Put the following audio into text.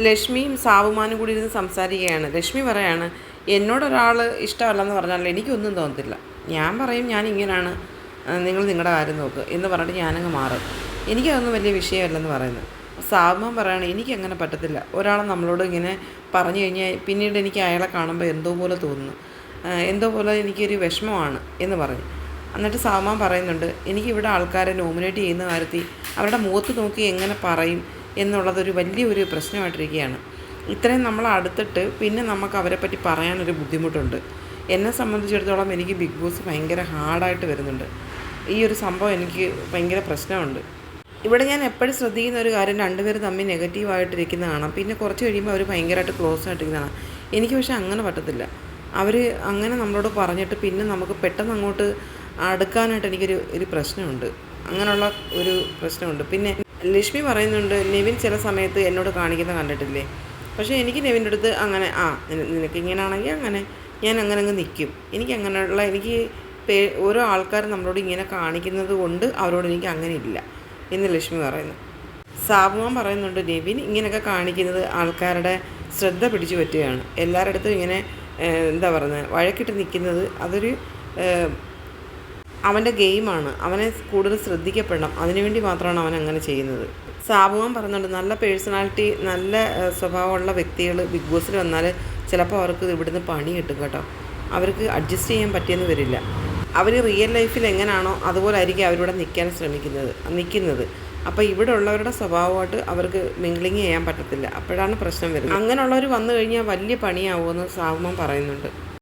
ലക്ഷ്മിയും സാവുമാനും കൂടി ഇരുന്ന് സംസാരിക്കുകയാണ്. ലക്ഷ്മി പറയാണ് എന്നോടൊരാൾ ഇഷ്ടമല്ലെന്ന് പറഞ്ഞാൽ എനിക്കൊന്നും തോന്നത്തില്ല. ഞാൻ പറയും ഞാൻ ഇങ്ങനെയാണ് നിങ്ങൾ നിങ്ങളുടെ കാര്യം നോക്ക് എന്ന് പറഞ്ഞിട്ട് ഞാനങ്ങ് മാറും. എനിക്കതൊന്നും വലിയ വിഷയമല്ലെന്ന് പറയുന്നത് സാവുമാൻ പറയാണ് എനിക്കങ്ങനെ പറ്റത്തില്ല. ഒരാൾ നമ്മളോട് ഇങ്ങനെ പറഞ്ഞു കഴിഞ്ഞാൽ പിന്നീട് എനിക്ക് അയാളെ കാണുമ്പോൾ എന്തോ പോലെ തോന്നുന്നു. എന്തോ പോലെ എനിക്കൊരു വിഷമമാണ് എന്ന് പറഞ്ഞു. എന്നിട്ട് സാവുമാൻ പറയുന്നുണ്ട് എനിക്കിവിടെ ആൾക്കാരെ നോമിനേറ്റ് ചെയ്യുന്ന കാര്യത്തിൽ അവരുടെ മുഖത്ത് നോക്കി എങ്ങനെ പറയും? എന്നുള്ളതൊരു വലിയൊരു പ്രശ്നമായിട്ടിരിക്കുകയാണ്. ഇത്രയും നമ്മൾ അടുത്തിട്ട് പിന്നെ നമുക്ക് അവരെ പറ്റി പറയാനൊരു ബുദ്ധിമുട്ടുണ്ട്. എന്നെ സംബന്ധിച്ചിടത്തോളം എനിക്ക് ബിഗ് ബോസ് ഭയങ്കര ഹാർഡായിട്ട് വരുന്നുണ്ട്. ഈ ഒരു സംഭവം എനിക്ക് ഭയങ്കര പ്രശ്നമുണ്ട്. ഇവിടെ ഞാൻ എപ്പോഴും ശ്രദ്ധിക്കുന്ന ഒരു കാര്യം രണ്ടുപേരും തമ്മിൽ നെഗറ്റീവായിട്ടിരിക്കുന്ന കാണാം പിന്നെ കുറച്ച് കഴിയുമ്പോൾ അവർ ഭയങ്കരമായിട്ട് ക്ലോസ് ആയിട്ടിരിക്കുന്നതാണ് എനിക്ക് പക്ഷേ അങ്ങനെ പറ്റത്തില്ല. അവർ അങ്ങനെ നമ്മളോട് പറഞ്ഞിട്ട് പിന്നെ നമുക്ക് പെട്ടെന്ന് അങ്ങോട്ട് അടുക്കാനായിട്ട് എനിക്കൊരു ഒരു പ്രശ്നമുണ്ട്. അങ്ങനെയുള്ള ഒരു പ്രശ്നമുണ്ട്. പിന്നെ ലക്ഷ്മി പറയുന്നുണ്ട് നെവിൻ ചില സമയത്ത് എന്നോട് കാണിക്കുന്ന കണ്ടിട്ടില്ലേ? പക്ഷേ എനിക്ക് നെവിന്റെ അടുത്ത് അങ്ങനെ ആ നിനക്ക് ഇങ്ങനെ ആണെങ്കിൽ അങ്ങനെ ഞാൻ അങ്ങനെ അങ്ങ് നിൽക്കും. എനിക്ക് അങ്ങനെയുള്ള എനിക്ക് പേ ഓരോ ആൾക്കാർ നമ്മളോട് ഇങ്ങനെ കാണിക്കുന്നത് കൊണ്ട് അവരോട് എനിക്ക് അങ്ങനെ ഇല്ല എന്ന് ലക്ഷ്മി പറയുന്നു. സാബുമാൻ പറയുന്നുണ്ട് നെവിൻ ഇങ്ങനെയൊക്കെ കാണിക്കുന്നത് ആൾക്കാരുടെ ശ്രദ്ധ പിടിച്ചു പറ്റുകയാണ്. എല്ലാവരുടെ അടുത്തും ഇങ്ങനെ എന്താ പറയുന്നത് വഴക്കിട്ട് നിൽക്കുന്നത് അതൊരു അവന്റെ ഗെയിമാണ്. അവനെ കൂടുതൽ ശ്രദ്ധിക്കപ്പെടണം. അതിനുവേണ്ടി മാത്രമാണ് അവൻ അങ്ങനെ ചെയ്യുന്നത്. സാബുവാൻ പറയുന്നുണ്ട് നല്ല പേഴ്സണാലിറ്റി നല്ല സ്വഭാവമുള്ള വ്യക്തികൾ ബിഗ് ബോസിൽ വന്നാൽ ചിലപ്പോൾ അവർക്ക് ഇവിടുന്ന് പണി കിട്ടും കേട്ടോ. അവർക്ക് അഡ്ജസ്റ്റ് ചെയ്യാൻ പറ്റിയെന്ന് വരില്ല. അവർ റിയൽ ലൈഫിൽ എങ്ങനെയാണോ അതുപോലെ ആയിരിക്കും അവരിവിടെ നിൽക്കാൻ ശ്രമിക്കുന്നത് നിൽക്കുന്നത് അപ്പോൾ ഇവിടെ ഉള്ളവരുടെ സ്വഭാവമായിട്ട് അവർക്ക് മിംഗ്ലിങ് ചെയ്യാൻ പറ്റത്തില്ല. അപ്പോഴാണ് പ്രശ്നം വരുന്നത്. അങ്ങനെയുള്ളവർ വന്നു കഴിഞ്ഞാൽ വലിയ പണിയാവുമെന്ന് സാവുമാൻ പറയുന്നുണ്ട്.